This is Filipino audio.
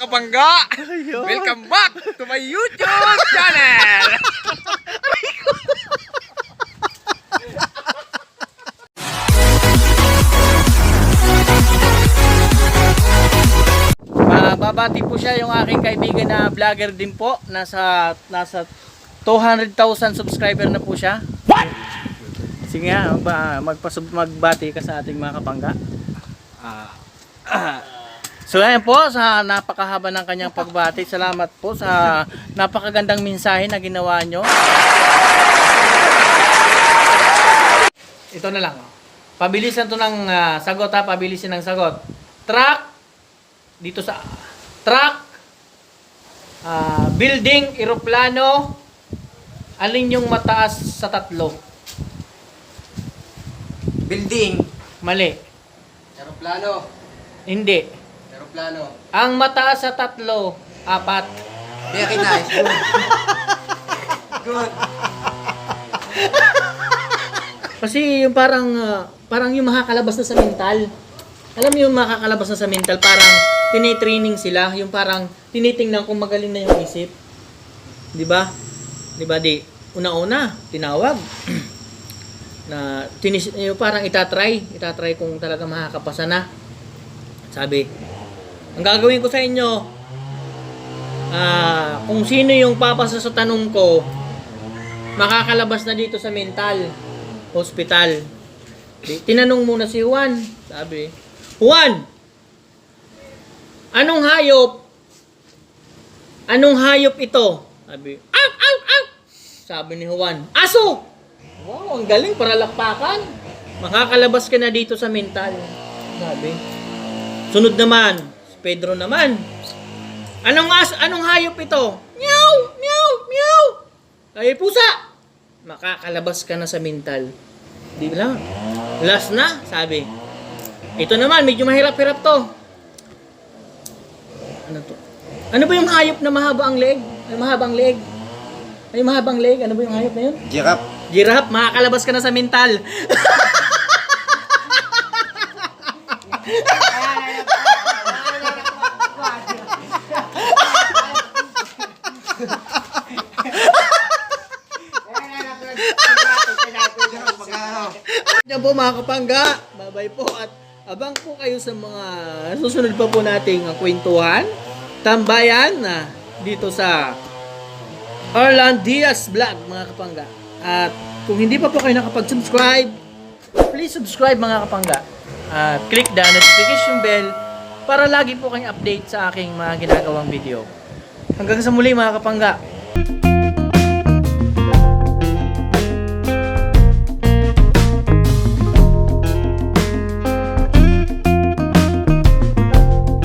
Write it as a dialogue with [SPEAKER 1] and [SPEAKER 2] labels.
[SPEAKER 1] Kapangga! Welcome back to my YouTube channel!
[SPEAKER 2] Ah, babati po siya yung aking kaibigan na vlogger din po. Nasa nasa 200,000 subscriber na po siya. Sige nga, magbati ka sa ating mga kapangga. Ah, ah. so ayan po, sa napakahaba ng kanyang pagbati. Salamat po sa napakagandang mensahe na ginawa nyo. Ito na lang. oh. Pabilisan to ng ah, sagot ha, pabilisan ng sagot. Truck, dito sa truck, ah, building, eroplano, alin yung mataas sa tatlo?
[SPEAKER 1] Building.
[SPEAKER 2] Mali.
[SPEAKER 1] Aeroplano.
[SPEAKER 2] Hindi.
[SPEAKER 1] Aeroplano.
[SPEAKER 2] Ang mataas sa tatlo, apat.
[SPEAKER 1] Very nice. Good. Good.
[SPEAKER 2] Kasi yung parang ah, parang yung makakalabas na sa mental. Alam mo yung makakalabas na sa mental, parang tinitraining sila, yung parang tinitingnan kung magaling na yung isip. 'Di ba? 'Di ba di? Una-una, tinawag. na tinis, yung parang itatry, itatry kung talaga makakapasa na. Sabi, ang gagawin ko sa inyo, ah, kung sino yung papasa sa tanong ko, makakalabas na dito sa mental hospital. Tinanong muna si Juan. Sabi, Juan, anong hayop? Anong hayop ito? Sabi, aw, aw, aw. Sabi ni Juan, aso! Wow, ang galing para lakpakan. Makakalabas ka na dito sa mental. Sabi. Sunod naman, Pedro naman. Anong as anong hayop ito? Meow, meow, meow. Ay pusa. Makakalabas ka na sa mental. Di ba? Last na, sabi. Ito naman, medyo mahirap-hirap to. Ano to? Ano ba yung hayop na mahaba ang leg? Ay, mahaba ang leg? Ay, mahaba ang leg? Ano ba yung hayop na yun?
[SPEAKER 1] Giraffe.
[SPEAKER 2] Giraffe, makakalabas ka na sa mental. Yan po mga kapangga. Bye-bye po at abang po kayo sa mga susunod pa po nating uh, kwentuhan, tambayan na dito sa Orlan Diaz Vlog mga kapangga. At kung hindi pa po kayo nakapag-subscribe, please subscribe mga kapangga. At click the notification bell para lagi po kayong update sa aking mga ginagawang video. Hanggang sa muli mga kapangga.